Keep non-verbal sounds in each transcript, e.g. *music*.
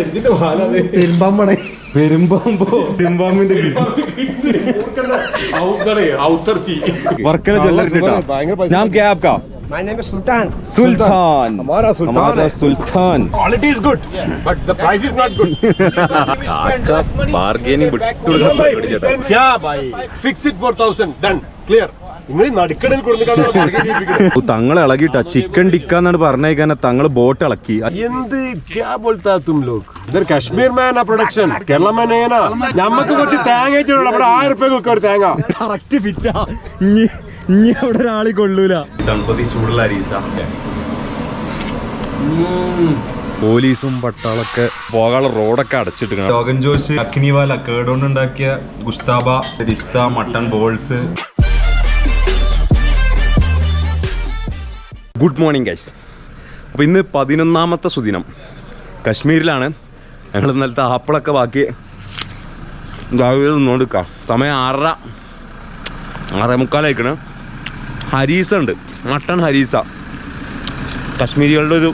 എന്തിന്റെ പാലത് പെരുമ്പാമ്പണേ പെരുമ്പാമ്പോ പെരുമ്പാമ്പിന്റെ ഔത്തർച്ചി വർക്കല ജ്വല്ലറി ഭയങ്കര പൈസ. നാം ക്യാ ആപ്കാ My name is Sultan. സുൽത്താൻ हमारा सुल्तान हमारा है। Sultan Quality is good, but the price is not good. Bargaining क्या भाई? Fix it for thousand. Done. Clear. Thangal ഇളകിട്ട chicken tikka എന്നാണ് പറഞ്ഞേക്കാൻ തങ്ങൾ ബോട്ട് ഇളക്കി. എന്ത് തും ഇതൊരു കശ്മീർ മാന പ്രൊഡക്ഷൻ കേരള മാനേന ഞമ്മക്ക് കുറച്ച് തേങ്ങ ആയിരം ഒരു തേങ്ങ. കറക്റ്റ് ഫിറ്റാ ഇനി ഇനി അവിടെ ഒരാളി കൊള്ളൂല. ഗണപതി ചൂടുള്ള അരീസ. പോലീസും പട്ടാളൊക്കെ പോകാനുള്ള റോഡൊക്കെ അടച്ചിട്ട് രോഗൻ ജോസ് അഗ്നിവാല കേടുകൊണ്ടുണ്ടാക്കിയ gushtaba rista mutton balls. Good morning guys അപ്പോൾ ഇന്ന് പതിനൊന്നാമത്തെ സുദിനം. കശ്മീരിലാണ്. ഞങ്ങൾ ഇന്നലത്തെ ആപ്പിളൊക്കെ ബാക്കി. രാവിലെ നിന്നോണ്ടിരിക്കാം. സമയം ആറര ആറേ മുക്കാലായിക്കണ് ഹരീസ ഉണ്ട്. മട്ടൺ ഹരീസ. കശ്മീരികളുടെ ഒരു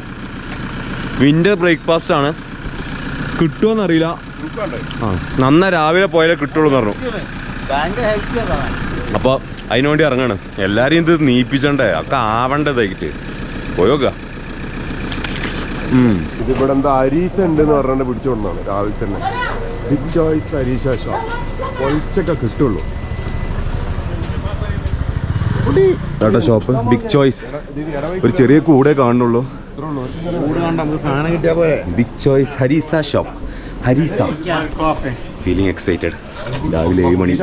വിന്റർ ബ്രേക്ക്ഫാസ്റ്റ് ആണ്. കിട്ടുമോന്നറിയില്ല ആ നന്ന രാവിലെ പോയാലേ കിട്ടുള്ളൂ എന്ന് പറഞ്ഞു അപ്പോൾ അതിനുവേണ്ടി ഇറങ്ങാണ്. എല്ലാവരെയും ഇത് നീപ്പിച്ചണ്ടേ? ഒക്കെ ആവണ്ടതായിട്ട് പോയോക്ക ഇതിവിടെ എന്താ അരീശ ഉണ്ട് എന്ന് പറഞ്ഞാൽ പിടിച്ചോണ്ടാണ് രാവിലെ തന്നെ. ബിഗ് ചോയ്സ് അരീശ ഷോപ്പ് പൊളിച്ചൊക്കെ കിട്ടുള്ളൂ. ഷോപ്പ് ബിഗ് ചോയ്സ് ഒരു ചെറിയ കൂടെ കാണുള്ളൂ big choice Harissa shop harissa feeling excited രാവിലെ ഏഴ് മണി.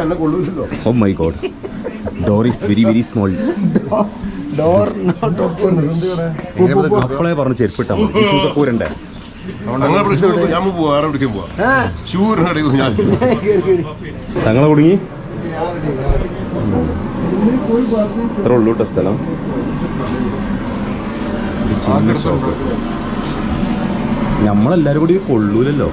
ഓ my God door is very very small door അപ്പളെ പറഞ്ഞ് ചെരുപ്പിട്ടാ തങ്ങളെ കുടുങ്ങി? ഇത്ര ഉള്ളൂ കേട്ടോ സ്ഥലം. നമ്മളെല്ലാരും കൂടി കൊള്ളൂലല്ലോ.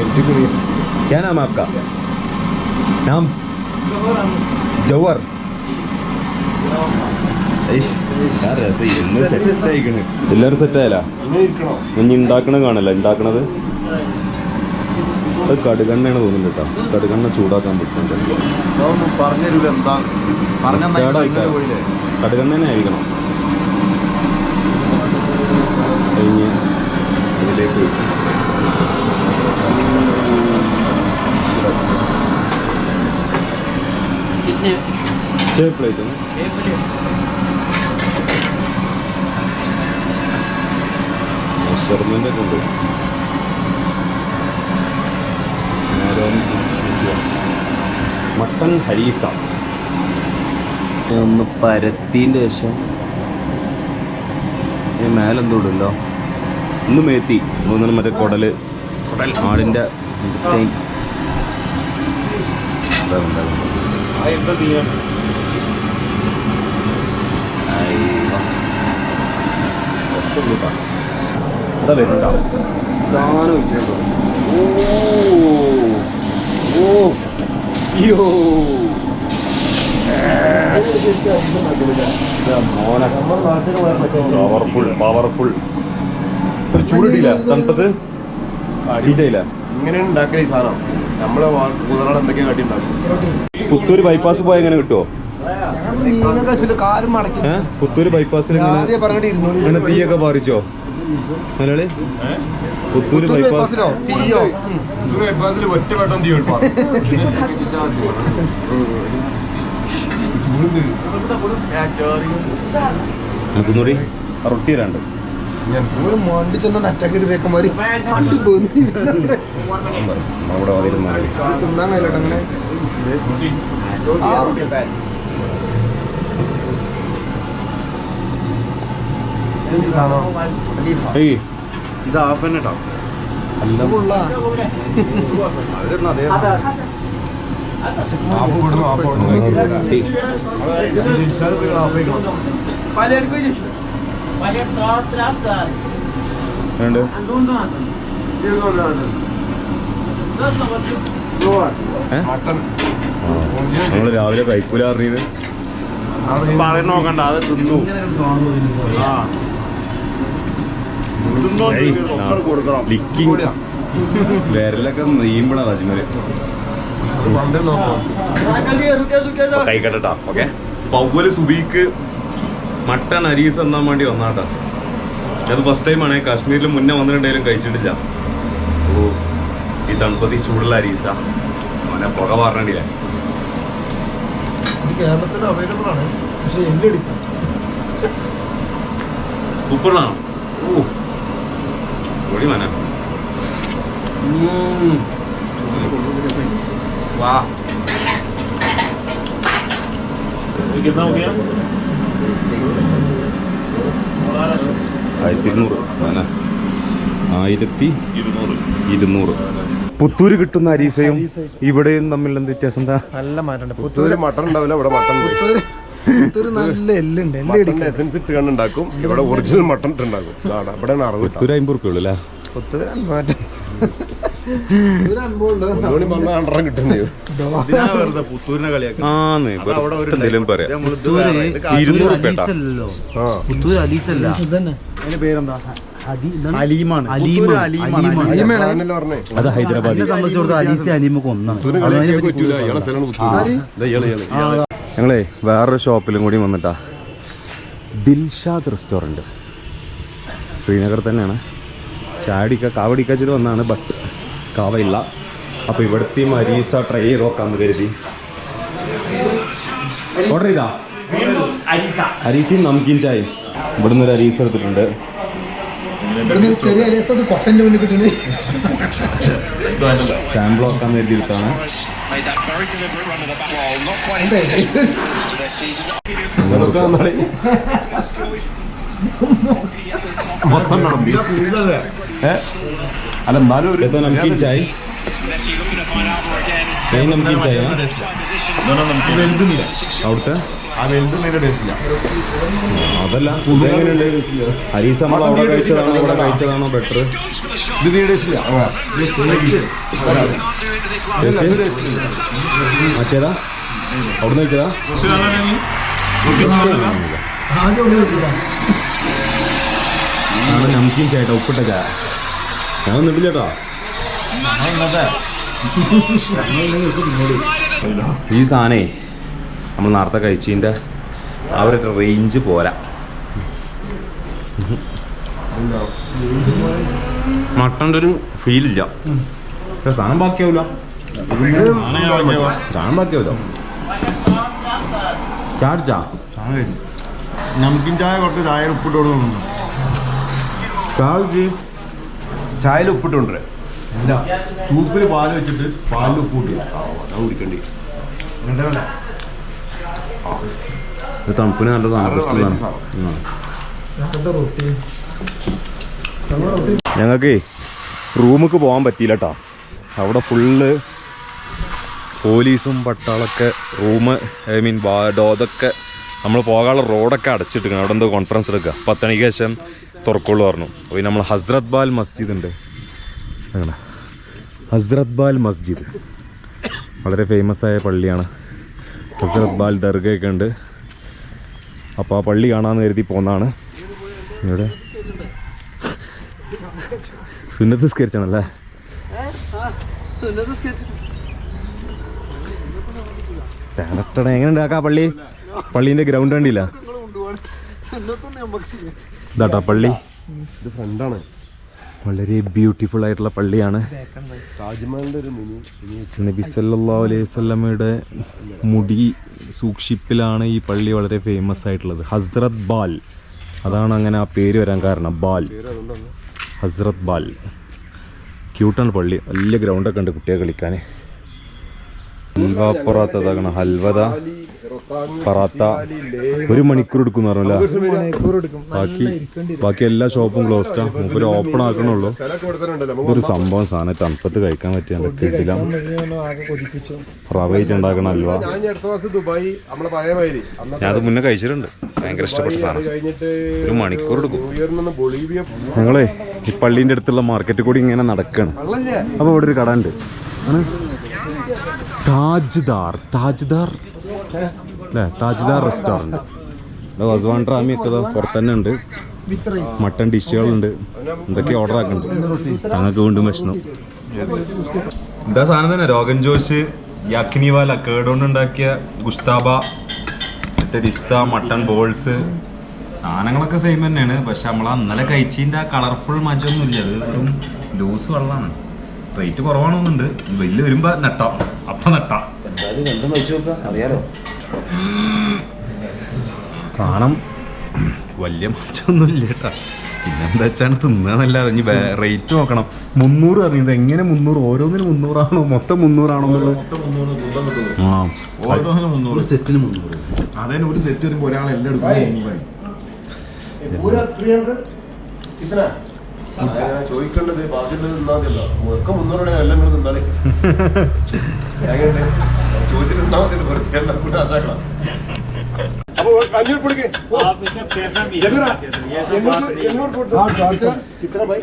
क्या नाम है आपका नाम जौहर എല്ലാരും സെറ്റ് ആയല്ല ഇങ്ങനെ ഇരിക്കണോ ഇനി ഉണ്ടാക്കണ കാണല്ല ഉണ്ടാക്കണത് അത് കടുകണ്ണയാണ് തോന്നുന്നുണ്ട് കേട്ടോ കടുകണ്ണ ചൂടാക്കാൻ പറ്റുന്നുണ്ട് പറഞ്ഞുതരൂല എന്താ Mustard ആയിട്ടാ. കടുകണ്ണ തന്നെ ആയിരിക്കണം കഴിഞ്ഞ് ഇതിലേക്ക് ಸೇವ್ ಪ್ಲೇಟ್ മെഷർമെന്റൊക്കെ ഉണ്ട്. മട്ടൺ ഹരീസ. ഒന്ന് പരത്തിന്റെ ശേഷം മേലെന്തോടുണ്ടല്ലോ ഒന്ന് മേത്തി. മൂന്നെണ്ണം മറ്റേ കുടൽ. ആടിന്റെ സ്റ്റൈ. സ്റ്റൈൻ അതാ വരുന്നുണ്ടാവും സാധനം വെച്ചിട്ടുണ്ടോ ഓ. ഓ. യോ പവർഫുൾ പവർഫുൾ ഒരു ചൂടിട്ടില്ല അടിയിട്ടില്ല ഇങ്ങനെയാണ് ഉണ്ടാക്കൽ ഈ സാധനം. നമ്മളെ എന്തൊക്കെയാ കാട്ടി ഉണ്ടാക്കും പുത്തൂര് ബൈപ്പാസ് പോയാൽ എങ്ങനെ കിട്ടുമോ പുത്തൂര് ബൈപ്പാസിൽ ഇങ്ങനെ തീയൊക്കെ പാറിച്ചോ? മലയാളി? പുത്തൂര് പുത്തൂര് ബൈപ്പാസ് ബൈപ്പാസിലോ തീയോ? ഒറ്റ വട്ടം തീ നമുക്കൊന്നുകൂടി റൊട്ടി തരാണ്ട് ഒരു മണ്ടി ചെന്ന അറ്റാക്ക് ചെയ്ത് വേക്കന്മാര് അണ്ടി പോയി. തിന്നാൻ മേലോട്ട് അങ്ങനെ. ഇത് ഹാഫ് തന്നെ കേട്ടോ ഇത് നമ്മൾ രാവിലെ കഴിക്കൂല അറിയത് പറയുന്ന നോക്കണ്ട അത് തിന്നു ലിക്കിങ് വിരലൊക്കെ നെയ്യുമ്പോഴാണ് അജ്മൽ കഴിക്കട്ടാ ഓക്കെ പൗവൽ സുബീക്ക് മട്ടൺ അരീസ് എന്നാൻ വേണ്ടി വന്നാട്ടാ അത് ഫസ്റ്റ് ടൈം ആണ് കാശ്മീരിൽ മുന്നേ വന്നിട്ടുണ്ടെങ്കിലും കഴിച്ചിട്ടില്ല ഓ ഈ തണുപ്പത്തി ചൂടുള്ള അരീസ അവനെ പുക പറഞ്ഞില്ല ഇത് കേരളത്തിൽ അവൈലബിൾ ആണ് പക്ഷെ എല്ലെടുക്കാം സൂപ്പറാണ് ഓ പൊടി മന വാ कितना हो गया ആയിരത്തി ഇരുന്നൂറ് ആയിരത്തി ഇരുന്നൂറ്. ഇരുന്നൂറ്. പുത്തൂര് കിട്ടുന്ന അരീസയും ഇവിടെയും തമ്മിൽ എന്ത് വ്യത്യാസം എന്താ? നല്ല മാറ്റം പുത്തൂര് മട്ടൺ ഉണ്ടാവില്ല ഇവിടെ മട്ടൺ നല്ല എല്ലുണ്ട് എസൻസ് ഇട്ട് കണ്ടുണ്ടാക്കും ഇവിടെ ഒറിജിനൽ മട്ടൺ ഇട്ട് ഉണ്ടാക്കും ഇവിടെ അറിവ് കിട്ടാം. പുത്തൂര് അമ്പത് റുപ്യ ഉള്ളു അല്ലേ? പുത്തൂര് മാറ്റം. പുത്തൂര് ആന്ന് അത്. അലീസല്ല. ഹൈദരാബാദി. സംബന്ധിച്ചിടത്തോളം അലീസ അലീമൊക്കെ ഒന്നാണ്. ഞങ്ങളേ വേറൊരു ഷോപ്പിലും കൂടി വന്നിട്ടാ. ദിൽഷാദ് റെസ്റ്റോറന്റ് ശ്രീനഗർ തന്നെയാണ്. ചാടിക്ക കാവടിക്കാച്ചിട്ട് വന്നാണ് ബട്ട് കാവയില്ല അപ്പോൾ ഇവിടുത്തെ മരീസ ട്രൈ ചെയ്ത് നോക്കാമെന്ന് കരുതി. ഓർഡർ ചെയ്താ? അരീസയും നംകീൻ ചായയും. ഇവിടുന്ന് ഒരു അരീസ എടുത്തിട്ടുണ്ട്. സാമ്പിൾ നോക്കാൻ വേണ്ടി എടുത്താണ് നമുക്ക് വന്നാളി. മൊത്തം ഏ? അല്ല എന്നാലും ഒരു ഇത് ചായ് നംകീൻ ചായ അവിടുത്തെ? ആ വലുത് നേരെ ടേസ്റ്റില്ല അതല്ല. ഇതെങ്ങനെയുണ്ട് ഹരീസ് നമ്മൾ അവിടെ കഴിച്ചതാണോ? ഇവിടെ കഴിച്ചതാണോ ബെറ്റർ ഇത് ടേസ്റ്റില്ല. മറ്റേതാ? അവിടുന്ന് കഴിച്ചതാ? നംകീൻ ചേട്ടാ ഉപ്പിട്ട ചായ. ഞാൻ ഒന്നിട്ടില്ല ചേട്ടാ ഈ സാധനേ നമ്മൾ നേരത്തെ കഴിച്ചതിന്റെ ആ ഒരു റേഞ്ച് പോരാ. മട്ടന്റെ ഒരു ഫീലില്ല പക്ഷെ സാധനം ബാക്കിയാവില്ല സാധനം ബാക്കിയാവില്ല ചാടിച്ചാ നമുക്കും ചായ കുറച്ച് ചായ ഉപ്പിട്ട് കൊടുക്കുന്നു ചാടിച്ച് ചായയിൽ ഉപ്പിട്ടുണ്ട്. ഇല്ല സൂപ്പിൽ പാൽ വെച്ചിട്ട് പാലിൽ ഉപ്പ് കൂട്ടി അത് കുടിക്കണ്ടി. ഇത് തണുപ്പിന് നല്ലതാണ് ഞങ്ങൾക്ക് റൂമിക്ക് പോകാൻ പറ്റിയില്ല കേട്ടോ അവിടെ ഫുള്ള് പോലീസും പട്ടാളൊക്കെ റൂം ഐ മീൻ ഡോതൊക്കെ നമ്മൾ പോകാനുള്ള റോഡൊക്കെ അടച്ചിട്ടിരിക്കണം. അവിടെ എന്തോ കോൺഫറൻസ് എടുക്കുക പത്തണിക്ക് ശേഷം തുറക്കുള്ളൂ പറഞ്ഞു. അപ്പോൾ നമ്മൾ ഹസ്രത് ബാൽ മസ്ജിദ് ഉണ്ട് അങ്ങനെ ഹസ്രത് ബാൽ മസ്ജിദ്. വളരെ ഫേമസ് ആയ പള്ളിയാണ്. ഹസ്രത് ബാൽ ദർഗയൊക്കെ ഉണ്ട്. അപ്പോൾ ആ പള്ളി കാണാമെന്ന് കരുതി പോന്നാണ്. ഇവിടെ. സുന്നത്ത് സ്കരിച്ചാണല്ലേ തേനട്ടട എങ്ങനെ ഉണ്ടാക്കാ പള്ളി? പള്ളീന്റെ ഗ്രൗണ്ട് കണ്ടില്ല. ഇതാട്ടാ പള്ളി. ഇത് ഫ്രണ്ടാണ്. വളരെ ബ്യൂട്ടിഫുൾ ആയിട്ടുള്ള പള്ളിയാണ്. നബി അലൈഹി മുടി സൂക്ഷിപ്പിലാണ് ഈ പള്ളി വളരെ ഫേമസ് ആയിട്ടുള്ളത്. ഹസ്രത് ബാൽ. അതാണ് അങ്ങനെ ആ പേര് വരാൻ കാരണം. ബാൽ. ഹസ്രത് ബാൽ. ക്യൂട്ടാണ് പള്ളി. വലിയ ഗ്രൗണ്ടൊക്കെ ഉണ്ട് കുട്ടിയെ കളിക്കാൻ. ഹൽവ പൊറാത്ത ഇതാക്കണം ഹൽവദ. പൊറാത്ത ഒരു മണിക്കൂർ എടുക്കും പറഞ്ഞല്ല മണിക്കൂർ എടുക്കും. ബാക്കി ബാക്കി എല്ലാ ഷോപ്പും ക്ലോസ്ഡാ മൂപ്പര് ഓപ്പൺ ആക്കണുള്ളൂ. ഒരു ഇതൊരു സംഭവം സാധനം. തണുപ്പത്ത് കഴിക്കാൻ പറ്റിയ കിട്ടില്ല കഴിക്കാൻ ആകെ കൊതിപ്പിച്ചു. റവയിട്ട് ഉണ്ടാക്കണ ഞാൻ അത് മുന്നേ കഴിച്ചിട്ടുണ്ട്. ഭയങ്കര ഇഷ്ടപ്പെട്ട സാധനം. ഒരു മണിക്കൂർ എടുക്കും. ഞങ്ങളെ ഈ പള്ളീന്റെ അടുത്തുള്ള മാർക്കറ്റ് കൂടി ഇങ്ങനെ നടക്കുകയാണ് അപ്പൊ അപ്പോൾ ഇവിടെ ഒരു കട ഉണ്ട്. താജ്ദാർ താജ്ദാർ. അല്ലേ താജ്ദാർ റെസ്റ്റോറന്റ്. വസ്വാൻ ട്രാമിയൊക്കെ ഒക്കെ പുറത്ത് തന്നെ ഉണ്ട് മട്ടൺ ഡിഷുകളുണ്ട്. എന്തൊക്കെ ഓർഡർ ആക്കുന്നുണ്ട് ഞങ്ങൾക്ക് വീണ്ടും വിഷണം എന്താ സാധനം തന്നെ? രോഗൻ ജോഷ് യാക്കിനിവാല കേടുകൊണ്ട് ഉണ്ടാക്കിയ ഗുസ്താബ മറ്റേ റിസ്ത മട്ടൺ ബോൾസ്. സാധനങ്ങളൊക്കെ സെയിം തന്നെയാണ്. പക്ഷെ നമ്മൾ അന്നലെ കഴിച്ചതിന്റെ ആ കളർഫുൾ മജൊന്നും ഇല്ല അത് ലൂസ് വെള്ളമാണ്. റേറ്റ് കുറവാണെന്നുണ്ട്. വലിയ വരുമ്പോൾ നെട്ടാം. അപ്പം നെട്ടാം. എന്തായാലും രണ്ടും വെച്ച് നോക്കുക അറിയാലോ. സാധനം വലിയ മാറ്റമൊന്നും ഇല്ല കേട്ടാ. പിന്നെന്താ വെച്ചാണ് തിന്നാന്നല്ലാതെ ഇനി റേറ്റ് നോക്കണം. മുന്നൂറ് അറിയുന്നത് എങ്ങനെ മുന്നൂറ്? ഓരോന്നിനും മുന്നൂറാണോ? മൊത്തം മുന്നൂറാണോ എന്നുള്ളത്? സെറ്റിന് മുന്നൂറ് അതായത് ഒരു ചോദിക്കേണ്ടത് ബാക്കിയുള്ളത് എല്ലാം മുന്നൂറ് എല്ലാം നിന്നാളി ചോദിച്ചിരുന്നാ മതി വെറുതെ എല്ലാം കൂടെ ആശാക്കണം അപ്പൊ അഞ്ഞൂറ് പിടിക്കേ കിത്ര ബൈ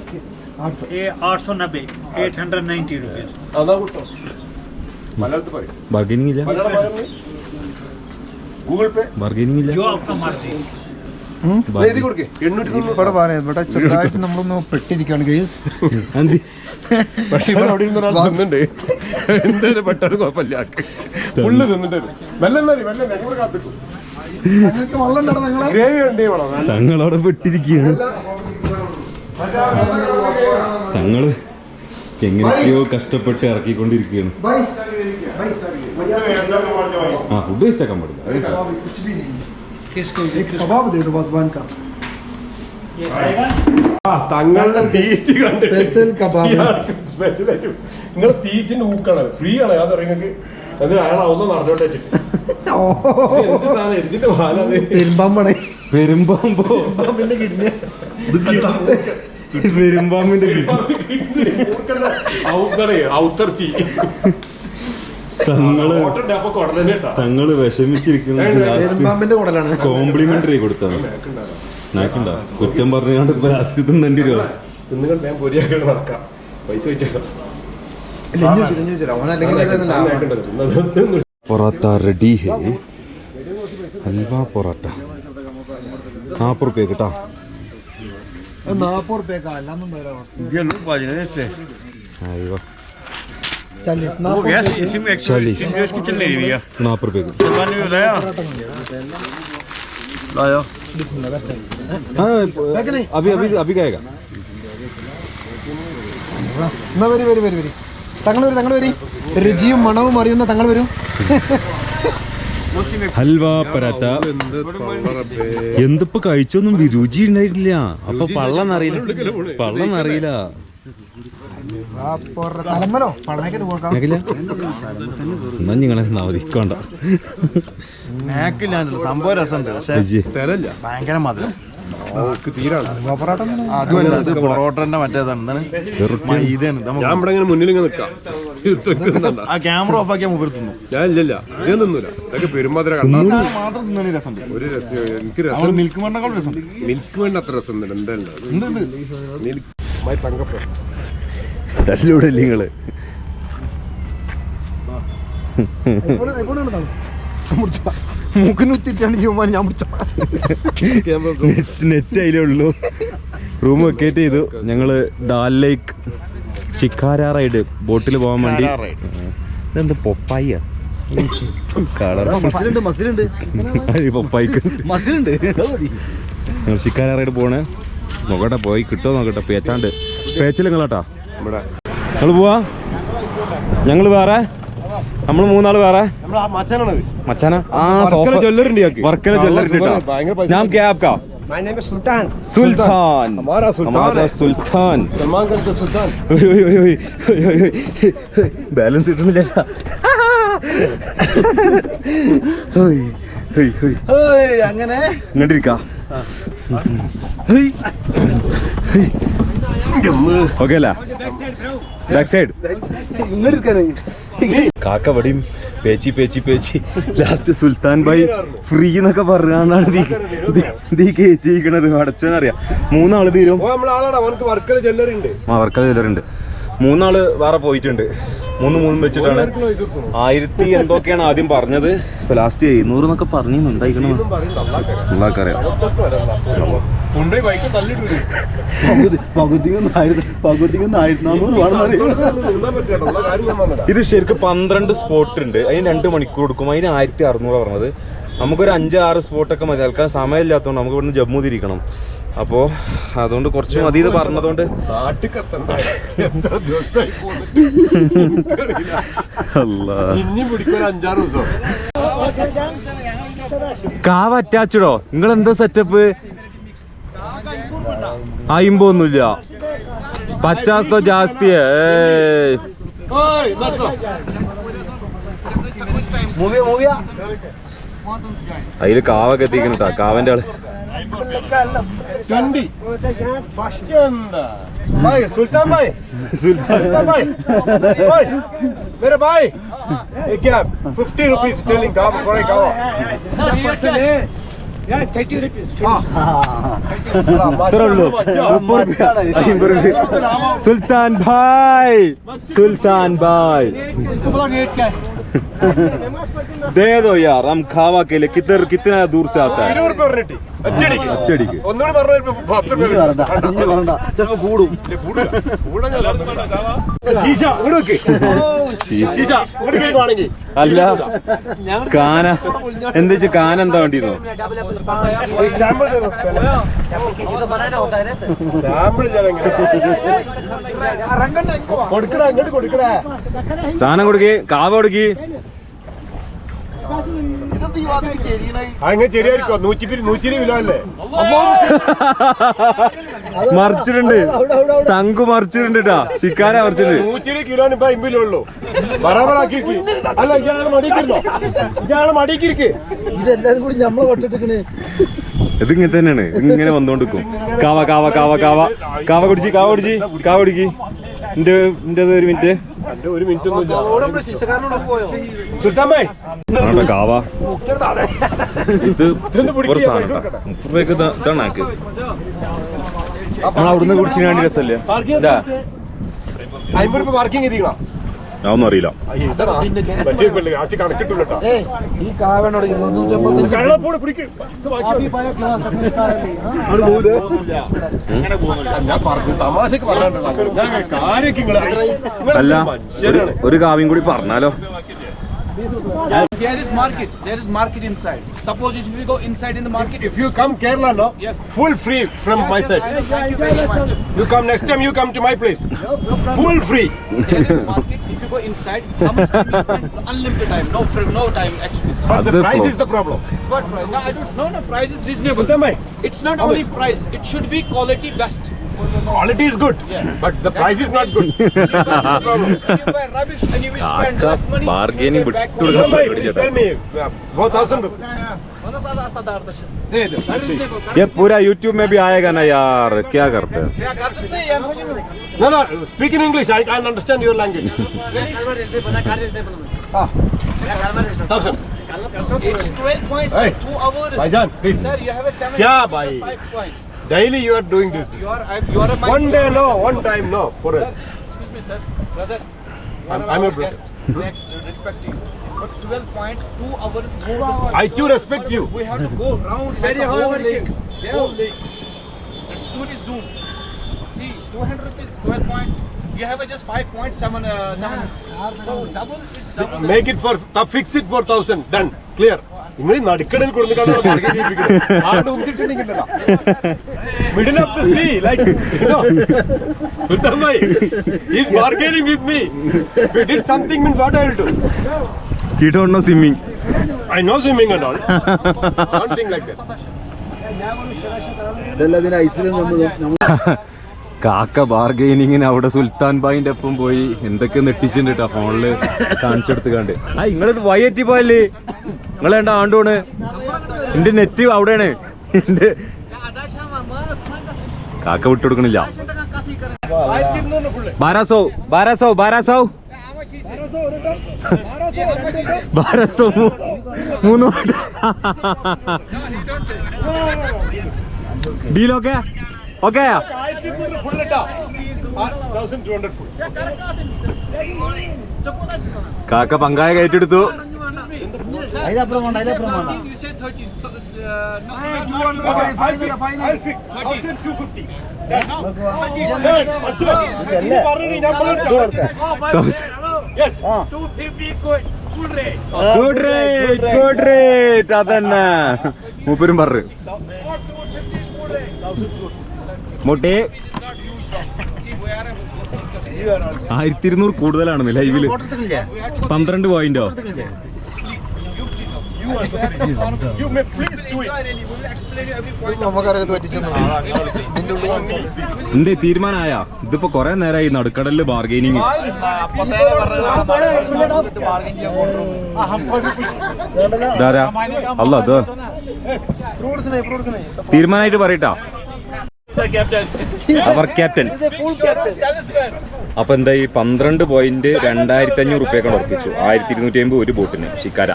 आठ सौ नब्बे eight hundred ninety rupees. Bargaining Google Pay. Bargaining जो आपका मर्ज़ी। ഇവിടെ പെട്ടിരിക്കാണ് പക്ഷെ വെള്ളം തങ്ങളവിടെ പെട്ടിരിക്കുകയാണ്. തങ്ങൾ എങ്ങനെയോ കഷ്ടപ്പെട്ട് ഇറക്കിക്കൊണ്ടിരിക്കുകയാണ്. ആ ഫുഡ് വേസ്റ്റ് ആക്കാൻ പാടില്ല. किसको एक कबाब दे दो बस बन का ये खाएगा ആ തങ്ങളുടെ തീറ്റ് കണ്ടിട്ട് स्पेशल कबाब है സ്പെഷ്യലായിട്ട് നിങ്ങൾ തീറ്റിന്റെ ഊക്കാണ് ഫ്രീ ആണ് അത് നിങ്ങൾക്ക് അത് അയാൾ അതൊന്നും അറിഞ്ഞോട്ടെ വെച്ചിട്ട് എന്ത് സാധനം എന്തിന്റെ പാലത് പെരുമ്പാമ്പാണ് പെരുമ്പാമ്പോ പെരുമ്പാമ്പിന്റെ കിഡ്നി പെരുമ്പാമ്പിന്റെ ഔക്കണേ ഔത്തർച്ചി തങ്ങൾ തങ്ങൾ വിഷമിച്ചിരിക്കുന്ന. കോംപ്ലിമെന്ററി കൊടുത്താണ് നാക്കുണ്ടോ കുറ്റം പറഞ്ഞുകൊണ്ട് ഇപ്പൊ ലാസ്റ്റ് തിന്നേണ്ടി വരുമോ തിന്നുകൾ ഞാൻ പൊരിയാക്കി നടക്കാം. പൈസ പൊറോട്ട റെഡി ഹേ. ഹൽവ പൊറോട്ട. നാൽപ്പത് റുപ്യ കേട്ടാ നാപ്പത് റുപ്യ അല്ലാന്നും അയ്യോ चालीस वो गैस इसी में चालीस। इसकी चल रही है। नाप रुपए की दुकान में लाया। लाया। हाँ വരി വരി വരി വരി തങ്ങൾ മണവും അറിയുന്ന തങ്ങൾ വരും. ഹൽവ പരാത്ത. എന്തിപ്പോ കഴിച്ചൊന്നും രുചി ഉണ്ടായിട്ടില്ല. അപ്പൊ പള്ളന്നറിയില്ല. പള്ളന്നറിയില്ല. പള്ളം അറിയില്ല തലമ്മലോ? പള്ളേക്കിട്ട് പോക്കാം എന്നാ നിങ്ങളെ നവതിക്കണ്ട. നാക്കില്ലാണ്ടല്ലോ സംഭവം രസമുണ്ട് പക്ഷേ. സ്ഥലമില്ല. ഭയങ്കര മധുരം. അതുമല്ല ഇത് പൊറോട്ടന്റെ മറ്റേതാണ് എന്താണ്? മൈദയാണ് ഇത് ഞാൻ ഇവിടെ ഇങ്ങനെ മുന്നിൽ നിൽക്കാം ആ ക്യാമറ ഓഫ് ആക്കിയാൽ മുമ്പിൽ തിന്നു. ഞാൻ ഇല്ലല്ല ഞാൻ തിന്നൂല. ഇതൊക്കെ പെരുമാതിര മാത്രം തിന്നണ രസമുണ്ട്. ഒരു രസം എനിക്ക് രസം. മിൽക്ക് മണ്ണേക്കാൾ രസമുണ്ട്. മിൽക്ക് വേണ്ട അത്ര രസം എന്തായാലും മിൽക്ക് മൈ തങ്കപ്പ തല്ലൂടെ നിങ്ങൾ നെറ്റ് അതിലേ ഉള്ളൂ. റൂം വെക്കേറ്റ് ചെയ്തു. ഞങ്ങൾ ഡാൽ ലേക്ക് ഷിക്കാര റൈഡ് ബോട്ടിൽ പോകാൻ വേണ്ടി. ഇതെന്ത് പൊപ്പായ? ഷിക്കാര റൈഡ് പോണേ. നോക്കട്ടെ പോയി കിട്ടുമോ നോക്കട്ടെ പേച്ചാണ്ട്. നിങ്ങളാട്ടാ? ഇവിടെ നിങ്ങൾ പോവാ ഞങ്ങൾ വേറെ നമ്മൾ മൂന്നാള് വേറെ നമ്മൾ ആ മച്ചാനാണത് മച്ചാന ആ വർക്കല സോഫ ജ്വല്ലറിന്റെ ആക്കി. വർക്കല ആ, ജ്വല്ലറി സുഖം, ഭയങ്കര പൈസ. നാം ക്യാ ആപ്കാ My name is Sultan. സുൽത്താൻ हमारा सुल्तान हमारा है। സുൽത്താൻ സൽമാൻ ഖാൻ का सुल्तान. ബാലൻസ് കിട്ടുന്നില്ല അങ്ങനെ ഇങ്ങോട്ടിരിക്ക ഓക്കെ അല്ല ബാക്ക് സൈഡ് കാക്ക വടിയും പേച്ചി പേച്ചി പേച്ചി. ലാസ്റ്റ് സുൽത്താൻ ഭായി ഫ്രീ എന്നൊക്കെ പറഞ്ഞാണ് ദീ കയറ്റിയിരിക്കണത് അടച്ചോന്നറിയാം. മൂന്നാൾ തീരും. വർക്കല ജ്വല്ലറി ഉണ്ട് ആ വർക്കല ചിലരുണ്ട് മൂന്നാൾ വേറെ പോയിട്ടുണ്ട്. മൂന്ന് മൂന്നും വെച്ചിട്ടാണ്. ആയിരത്തി എന്തൊക്കെയാണ് ആദ്യം പറഞ്ഞത്? ഇപ്പൊ ലാസ്റ്റ് എഴുന്നൂറ് എന്നൊക്കെ പറഞ്ഞു ഉണ്ടായിക്കണം. ഇത് ശരിക്കും പന്ത്രണ്ട് സ്പോട്ട് ഉണ്ട്. അതിന് രണ്ട് മണിക്കൂർ കൊടുക്കും അതിന് ആയിരത്തി അറുന്നൂറ് പറഞ്ഞത്. നമുക്കൊരു അഞ്ച് ആറ് സ്പോട്ടൊക്കെ മതി. ആൾക്കാർ സമയമില്ലാത്തതുകൊണ്ട് നമുക്ക് ഇവിടുന്ന് ജമ്മു തിരിക്കണം. അപ്പോൾ അതുകൊണ്ട് കുറച്ച് മതി പറഞ്ഞതുകൊണ്ട് കാവറ്റാച്ചിടോ കാവ് അറ്റാച്ചഡോ നിങ്ങൾ എന്താ സെറ്റപ്പ് അയിമ്പൊന്നുമില്ല പച്ചാസ്തോ ജാസ്തിയേ. മൂവിയ മൂവിയ. അതില് കാവൊക്കെ എത്തിക്കണം കേട്ടോ കാവന്റെ ആള് ചണ്ടി എന്താ ഭായ് സുൽത്താൻ ഭായ് സുൽത്താൻ ഭായ് भाई मेरे भाई ये क्या फिफ्टी रुपीज टेलिंग गाँव बड़े गाँव Yeah, 30 rupees. ഇത്രേ ഉള്ളൂ അമ്പത് രൂപ സുൽത്താൻ ഭായ് സുൽത്താൻ ഭായ് दे दो यार हम खावा के लिए किधर कितना दूर से आता है ഒറ്റയടിക്ക്. ഒറ്റയടിക്ക്. ഒന്നുകൂടി പറഞ്ഞു പത്ത് രൂപ ഇനി വരണ്ട ഇനി വരണ്ട. ചിലപ്പോ കൂടും. അല്ല കാന എന്താ വെച്ചാ കാന എന്താ വേണ്ടിയിരുന്നോ സാമ്പിൾ സാമ്പിൾ കൊടുക്കടാ ഇങ്ങോട്ട് കൊടുക്കടാ. സാധനം കൊടുക്കേ കാവ കൊടുക്കി. അങ്ങനെ ശരിയായിരിക്കും നൂറ്റി നൂറ്റി ഇരുപത് കിലോ അല്ലേ? മറിച്ചിട്ടുണ്ട്. തങ്കു മറിച്ചിട്ടുണ്ട് ട്ടാ. ശിക്കാര മറിച്ചിട്ടുണ്ട്. കിലോന് ഇപ്പൊ അല്ല ഇയാളെ മടിക്കിരുന്നോ? ഇയാളെ മടിക്കിരിക്ക്. ഇതെല്ലാരും കൂടി നമ്മളെ കൊട്ടിട്ടിക്കണേ ഇത് ഇങ്ങനെ തന്നെയാണ്. ഇങ്ങനെ വന്നോണ്ടിരിക്കും. കാവ കാവ കാവ കാവ. കാവ കുടിച്ച് കാവ കുടിച്ച്. കാവ കുടിക്ക്. എന്റെ എന്റെ ഒരു മിനിറ്റ്. ഒരു മിനിറ്റ് കാവ? ഇത് നമ്മൾ അവിടുന്ന് കുടിച്ചിന് വേണ്ടി രസമല്ലേ? ഇതാ. അമ്പത് രൂപ പാർക്കിംഗ് ചെയ്തിക്കണോ അതൊന്നും അറിയില്ല ഈ കാവനോട് അല്ല ഒരു കാവ്യം കൂടി പറഞ്ഞാലോ? There is market. There is market inside. Suppose if we go inside in the market. If you come Kerala, no? Yes. Full free from my side. Thank you very much. You come next time. You come to my place. Full free. There is market. If you go inside, how much time you spend? Unlimited time. No free, no time actually. But the price is the problem. What price? No, I don't. No, no. Price is reasonable. It's not only price. It should be quality best. quality is good, yeah. but the that price is not good. That's the problem. you buy rubbish and you waste bargaining but tell me, four thousand ये पूरा YouTube में भी आएगा ना यार क्या करते हैं ना speak in English I can understand your language क्या भाई Daily you are doing this. You are. I, you are a. One day no, one time no for us. Excuse me, sir. Brother. I'm- are I'm our your brother. guest. Next, respect you. But 12 points, two hours more than I too respect you. We have to go round like the whole lake. Whole lake. Let's do this zoom. See, 200 rupees, 12 points. You have a just 5 points, 7, uh, 7. So double, it's double. the- Make it for fix it for thousand. Done. Clear. നിങ്ങൾ ഈ നടുക്കടൽ കൊടുത്തിട്ടാണ് middle of the sea like is bargaining with me if did something means what I will do You don't know swimming. I know swimming and all don't think like that ഇതെല്ലാം ഇതിന് ഐസിലും നമ്മൾ *laughs* കാക്ക ബാർഗൈനിങ്ങിന് അവിടെ സുൽത്താൻ ബായിന്റെ ഒപ്പം പോയി. എന്തൊക്കെ നെട്ടിച്ചിട്ടുണ്ട് ഫോണിൽ കാണിച്ചെടുത്ത് കണ്ട് ആ നിങ്ങളിത് വയറ്റി പോയല്ലേ നിങ്ങൾ വേണ്ട ആണ്ടോണ്? എന്റെ നെറ്റ് അവിടെയാണ്. എന്റെ കാക്ക വിട്ടുകൊടുക്കണില്ല ബാരാസോ ബാരാസോ ബാരാസോ? ബാരാസോ മൂന്ന് *laughs* ഡീൽ ഓക്കെ കാക്ക പങ്കായ കയറ്റെടുത്തു അതിലപ്പുറം വേണ്ട അതിലപ്പുറം വേണ്ട You say 13. No, 200. I'll fix. 13. Now, 13. Good rate good rate അതന്നെ മൂപ്പരും പറഞ്ഞു മുട്ടി. ആയിരത്തി ഇരുന്നൂറ് കൂടുതലാണ് ലൈവിൽ പന്ത്രണ്ട് പോയിന്റോ. എന്തേ തീരുമാനമായ? ഇതിപ്പോ കൊറേ നേരമായി നടുക്കടലിൽ ബാർഗൈനിങ് അല്ല അത് തീരുമാനമായിട്ട് പറയട്ടാ. അവർ ക്യാപ്റ്റൻ അപ്പൊ എന്താ ഈ പന്ത്രണ്ട് പോയിന്റ് രണ്ടായിരത്തി അഞ്ഞൂറ് റുപ്യക്കാണ് ഉറപ്പിച്ചു. ആയിരത്തി ഇരുന്നൂറ്റി അമ്പത് ഒരു ബോട്ടിന് ശിക്കാര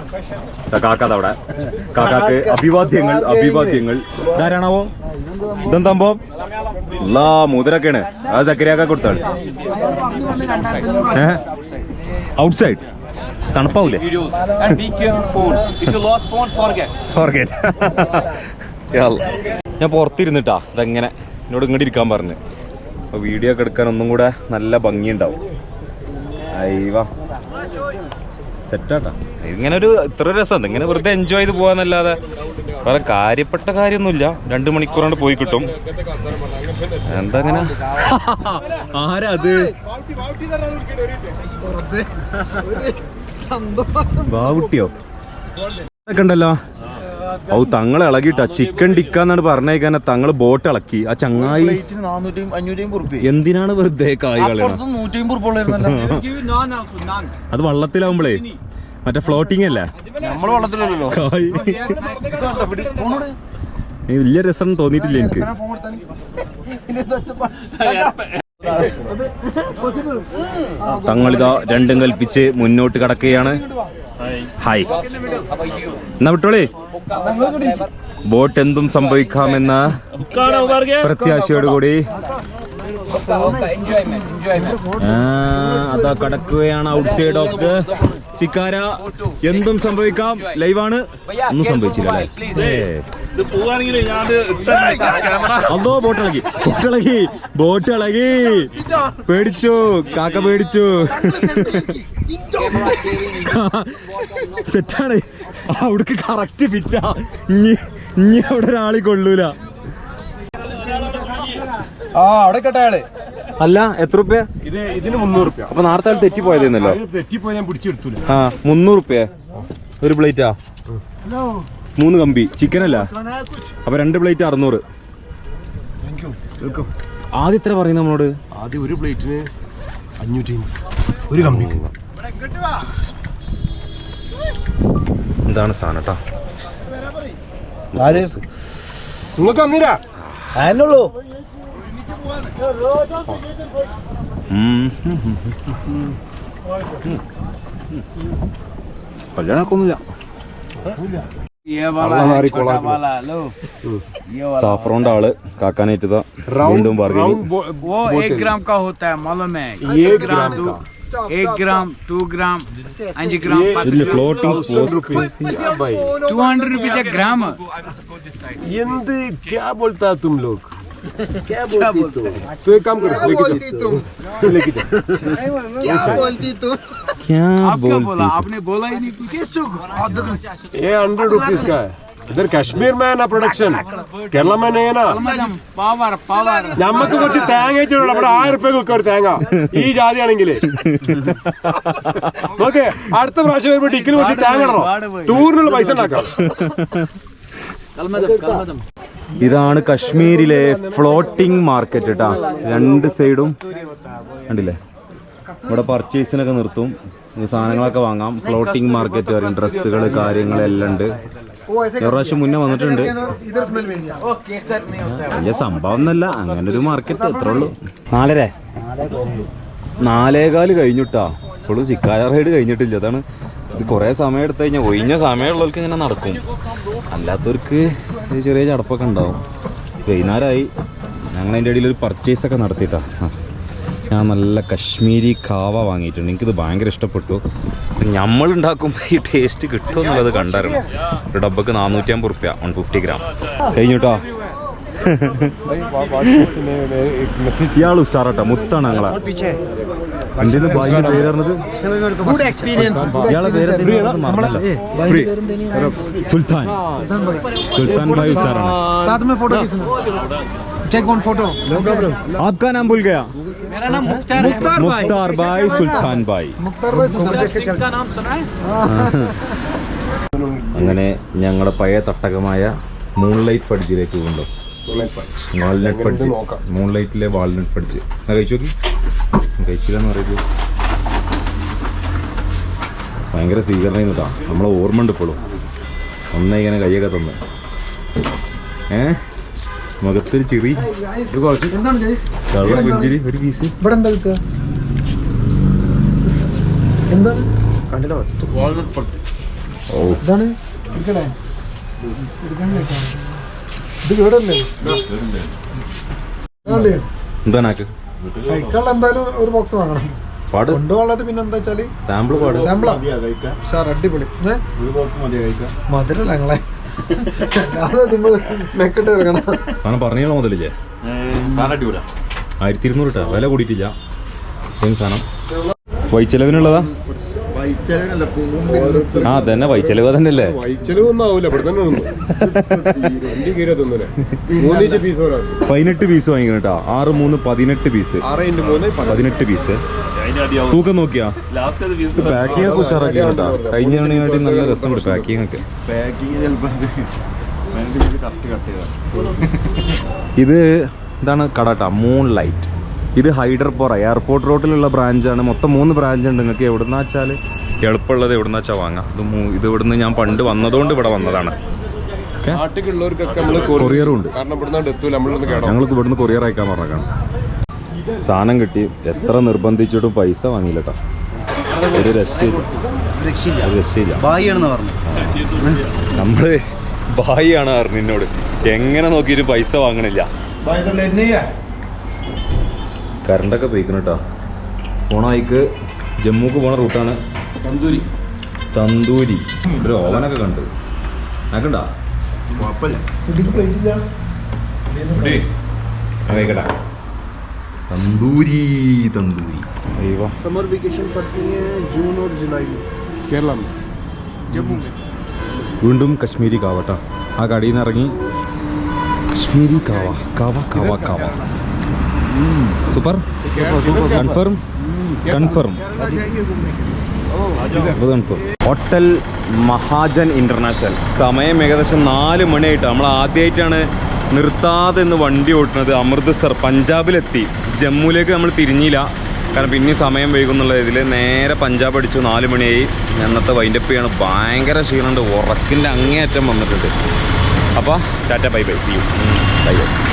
കാക്ക അവിടെ. കാക്കാക്ക് അഭിവാദ്യങ്ങൾ അഭിവാദ്യങ്ങൾ. ധാരാണാവോ ഇതെന്താമ്പോ? എല്ലാ മുതിരൊക്കെയാണ് ആ ചക്കരയാക്ക കൊടുത്താണ്. ഔട്ട് സൈഡ് തണുപ്പാവൂലേ? Videos. And be careful. Phone. If you lost phone, forget. Forget *laughs* ഞാൻ പുറത്തിരുന്നിട്ടാ. ഇതെങ്ങനെ? എന്നോട് ഇങ്ങോട്ട് ഇരിക്കാൻ പറഞ്ഞു. അപ്പോൾ വീഡിയോ ഒക്കെ എടുക്കാൻ ഒന്നും കൂടെ നല്ല ഭംഗിയുണ്ടാവും. അയ്യവാ. സെറ്റാട്ടാ ഇങ്ങനെ ഒരു ഇത്ര രസം ഇങ്ങനെ വെറുതെ എൻജോയ് ചെയ്ത് പോകാന്നല്ലാതെ വേറെ കാര്യപ്പെട്ട കാര്യമൊന്നുമില്ല. രണ്ട് മണിക്കൂറാണ് പോയി കിട്ടും. എന്താ അങ്ങനെ ആരാ അത്? സന്തോഷം ബാവുട്ടിയോ? ഒക്കെ ഉണ്ടല്ലോ. ഔ തങ്ങളെ ഇളകിട്ടാ ചിക്കൻ ടിക്ക എന്നാണ് പറഞ്ഞേക്കാൻ തങ്ങൾ ബോട്ട് ഇളക്കി. ആ ചങ്ങായി. എന്തിനാണ് വെറുതെ കായ് *laughs* അത് വള്ളത്തിലാവുമ്പളേ. മറ്റേ ഫ്ലോട്ടിംഗ് അല്ലേ? നമ്മൾ വെള്ളത്തിലല്ലോ കായ്. വലിയ രസം തോന്നിട്ടില്ല എനിക്ക്? തങ്ങളിതാ രണ്ടും കൽപ്പിച്ച് മുന്നോട്ട് കടക്കുകയാണ്. ഹായ് എന്നാ വിട്ടോളേ. ബോട്ട് എന്തും സംഭവിക്കാമെന്ന പ്രത്യാശയോടുകൂടി. അതാ കടക്കുകയാണ് ഔട്ട് സൈഡ് ഓഫ് ദ സിക്കാര. എന്തും സംഭവിക്കാം. ലൈവാണ്. ഒന്നും സംഭവിച്ചില്ല. അതോ ബോട്ടിളകി. ബോട്ടിളകി ബോട്ടിളകി. പേടിച്ചു കാക്ക പേടിച്ചു. സെറ്റാണ് *laughs* അവിടേക്ക് കറക്റ്റ് ഫിറ്റാ ഇനി ഇനി അവിടെ ഒരാളി കൊള്ളൂല. ആ അവിടെ കേട്ടയാളെ അല്ല എത്ര റുപ്യ? ഇത് ഇതിന് മുന്നൂറ് റുപ്യ. അപ്പൊ നേരത്തെ ആൾ തെറ്റിപ്പോയതെന്നല്ലോ? തെറ്റിപ്പോയി ഞാൻ പിടിച്ചെടുത്തില്ല ആ മുന്നൂറ് റുപ്യ. ഒരു പ്ലേറ്റാ? മൂന്ന് കമ്പി. ചിക്കൻ അല്ല അപ്പൊ രണ്ട് പ്ലേറ്റ് അറുന്നൂറ്. ആദ്യം ഇത്ര പറയുന്ന നമ്മളോട്? ആദ്യം ഒരു പ്ലേറ്റിന് അഞ്ഞൂറ്റി ഒരു കമ്പിക്ക്. ഇതാണ് സാധനം കേട്ടോ അതിനുള്ളൂ കല്യാണമൊന്നുമില്ല. സാഫ്രോന്റെ ആൾ കാക്കാനായിട്ട് വീണ്ടും പറഞ്ഞു 8 gram, 2 gram, 5 gram, 10 floating post piece. 200 rupees a gram. यंदे क्या बोलता तुम लोग? क्या बोलती तुम? तो एक काम करो क्या बोलती तुम? लेके जाओ। क्या अच्छा। बोलती तुम? क्या बोलती? आपने बोला ही नहीं किस चुक? ये 100 रुपीस का है। ഇതൊരു കശ്മീർ മേന പ്രൊഡക്ഷൻ കേരള മേനേന നമ്മക്ക് കുറച്ച് തേങ്ങ ഇവിടെ ആയിരം റുപ്യ ഒക്കെ ഒരു തേങ്ങ. ഈ ജാതി ആണെങ്കിൽ. ഓക്കെ അടുത്ത പ്രാവശ്യം വരുമ്പോ ടിക്കിൽ കുറച്ച് തേങ്ങ ഇടണം? ടൂറിനുള്ള പൈസ ഉണ്ടാക്കാം. ഇതാണ് കശ്മീരിലെ ഫ്ലോട്ടിംഗ് മാർക്കറ്റ് കേട്ടാ രണ്ട് സൈഡും കണ്ടില്ലേ? ഇവിടെ പർച്ചേസിനൊക്കെ നിർത്തും. സാധനങ്ങളൊക്കെ വാങ്ങാം. ഫ്ലോട്ടിംഗ് മാർക്കറ്റ് പറയും ഡ്രസ്സുകൾ കാര്യങ്ങളെല്ലാം ഉണ്ട്. ഒരാഴ്ച മുന്നേ വന്നിട്ടുണ്ട്. വലിയ? സംഭവം ഒന്നല്ല അങ്ങനെ ഒരു മാർക്കറ്റ് എത്ര ഉള്ളൂ. നാലര. നാലേകാൽ കഴിഞ്ഞിട്ടാ. ഇപ്പോഴും സിക്കാര റൈഡ് കഴിഞ്ഞിട്ടില്ല. അതാണ് ഇത് കുറേ സമയം എടുത്തു കഴിഞ്ഞാൽ ഒഴിഞ്ഞ സമയമുള്ളവർക്ക് ഇങ്ങനെ നടക്കും. അല്ലാത്തവർക്ക് ചെറിയ ചടപ്പൊക്കെ ഉണ്ടാവും. വൈകുന്നേരമായി. ഞങ്ങൾ അതിന്റെ ഇടയിൽ ഒരു പർച്ചേസൊക്കെ നടത്തിയിട്ടാണ് ഞാൻ നല്ല കശ്മീരി കാവ വാങ്ങിയിട്ടുണ്ട് എനിക്കിത് ഭയങ്കര ഇഷ്ടപ്പെട്ടു നമ്മൾ ഉണ്ടാക്കുമ്പോൾ ഈ ടേസ്റ്റ് കിട്ടും എന്നുള്ളത് കണ്ടായിരുന്നു ഒരു ഡബ്ബക്ക് നാനൂറ്റി അമ്പത് റുപ്യ വൺ ഫിഫ്റ്റി ഗ്രാം കഴിഞ്ഞുട്ടോ ഇയാൾ ഉഷാറട്ടോ മുത്താണ് ഞങ്ങളെ എന്റെ ഭാഗ്യ പേര് പറഞ്ഞത് ഗുഡ് എക്സ്പീരിയൻസ് ഇയാളെ പേര് ഫ്രീ സുൽത്താൻ സുൽത്താൻ ഭായ് ഉഷാറാണ് साथ में फोटो खींचना टेक वन फोटो आपका नाम भूल गया मेरा नाम मुख्तार है मुख्तार भाई सुल्तान भाई मुख्तार भाई सुल्तान का नाम सुना है *laughs* അങ്ങനെ ഞങ്ങളുടെ പഴയ തട്ടകമായ മൂൺലൈറ്റ് ഫഡ്ജിലേക്ക് കൊണ്ടു വാൾനട്ട് ഫഡ്ജ് മൂൺലൈറ്റിലെ വാൾനട്ട് ഫഡ്ജ് എന്നാ കഴിച്ചു നോക്കി കഴിച്ചില്ലെന്ന് പറയുന്നത് ഭയങ്കര സ്വീകരണം കേട്ടോ നമ്മളെ ഓർമ്മ ഉണ്ട് ഇപ്പോഴും ഒന്നേ ഇങ്ങനെ കൈയൊക്കെ തന്ന് ഏ മുഖത്തൊരു ചിറി. കള്ള പുഞ്ചിരി ഒരു പീസ്. ഇവിടെ എന്താ കിട്ടുക എന്താണ്? ഓ. ഇതാണ്? എടുക്കണേ എടുക്കാൻ കേട്ടോ ഇത് കേടല്ലേ? അല്ലേ എന്താ നാക്ക്? കഴിക്കാനുള്ള എന്തായാലും ഒരു ബോക്സ് വാങ്ങണം. പാട്. കൊണ്ടുപോകാനുള്ളത് പിന്നെ എന്താ വെച്ചാൽ? സാമ്പിൾ പാട്. സാമ്പിളാ അടിപൊളി. മധുരല്ല ഞങ്ങളെ. സാധനം പറഞ്ഞോ മുതലില്ലേ? ആയിരത്തി ഇരുന്നൂറ് വില കൂടിയിട്ടില്ല. സെയിം സാധനം. വൈച്ചെലവിനുള്ളതാ വൈച്ചലല്ല പോകുമ്പോൾ ആ തന്നെ വൈച്ചെലവ് തന്നെയല്ലേ പതിനെട്ട് പീസ് വാങ്ങിക്കണം കേട്ടോ. ആറ് മൂന്ന് പതിനെട്ട് പീസ്. പതിനെട്ട്. പീസ്. തൂക്കം നോക്കിയാ? പാക്കിംഗ് ഒക്കെ ഉഷാറാക്കി കേട്ടോ. കഴിഞ്ഞ തവണയായിട്ട് നല്ല രസമുണ്ട് പാക്കിംഗ് ഒക്കെ. ഇത് ഇതാണ് കട കേട്ടോ മൂൺ ലൈറ്റ് ഇത് ഹൈഡർപോറ. എയർപോർട്ട് റോഡിലുള്ള ബ്രാഞ്ചാണ്. മൊത്തം മൂന്ന് ബ്രാഞ്ച് ഉണ്ട് നിങ്ങൾക്ക് എവിടുന്ന വെച്ചാൽ എളുപ്പമുള്ളത് എവിടുന്ന വെച്ചാൽ വാങ്ങാം. ഇത് ഇത് ഇവിടുന്ന് ഞാൻ പണ്ട് വന്നതുകൊണ്ട് ഇവിടെ വന്നതാണ്. ഞങ്ങൾക്ക് കൊറിയറും ഉണ്ട്. കാരണം ഇവിടുന്ന് എത്തൂല. നമ്മളിന്ന് കേടോ ഞങ്ങൾ ഇവിടുന്ന് കൊറിയർ അയക്കാൻ പറഞ്ഞേക്കാണ് സാധനം കിട്ടി. എത്ര നിർബന്ധിച്ചിട്ടും പൈസ വാങ്ങിയില്ല കേട്ടോ ഒരു രക്ഷയില്ല. പറഞ്ഞു നമ്മൾ ബായിയാണ് പറഞ്ഞു എന്നോട് എങ്ങനെ നോക്കിയിട്ട് പൈസ വാങ്ങണില്ല. കറണ്ടൊക്കെ പോയിക്കണം കേട്ടോ പോണ വഴിക്ക് ജമ്മുക്ക് പോണ റൂട്ടാണ് തന്തൂരി തന്തൂരി ഒരു ഓവനൊക്കെ കണ്ട് ആക്കണ്ട കുഴപ്പമില്ല കുട്ടിക്ക് പ്ലേറ്റ് ഇല്ല കഴിക്കട്ടെ തന്തൂരി തന്തൂരി അയ്യോ समर वेकेशन पड़ती है जून और जुलाई में കേരള വീണ്ടും കശ്മീരി കാവ കേട്ടോ ആ കടയിൽ നിന്ന് ഇറങ്ങി കശ്മീരി കാവ കാവ കാവ കാവ Super. Confirm. Confirm. Hotel Mahajan international. സമയം ഏകദേശം നാല് മണിയായിട്ട്. നമ്മൾ ആദ്യമായിട്ടാണ് നിർത്താതെ ഇന്ന് വണ്ടി ഓട്ടുന്നത്. അമൃത്സർ പഞ്ചാബിലെത്തി. ജമ്മുവിലേക്ക് നമ്മൾ തിരിഞ്ഞില്ല. കാരണം പിന്നെ സമയം വൈകുന്നുള്ള ഇതിൽ നേരെ പഞ്ചാബ് അടിച്ചു. നാല് മണിയായി. അന്നത്തെ വൈൻഡപ്പ് ചെയ്യാണ്. ഭയങ്കര ക്ഷീണമുണ്ട്. ഉറക്കിന്റെ അങ്ങേയറ്റം വന്നിട്ടുണ്ട്. അപ്പോൾ tata bye bye. See you bye bye.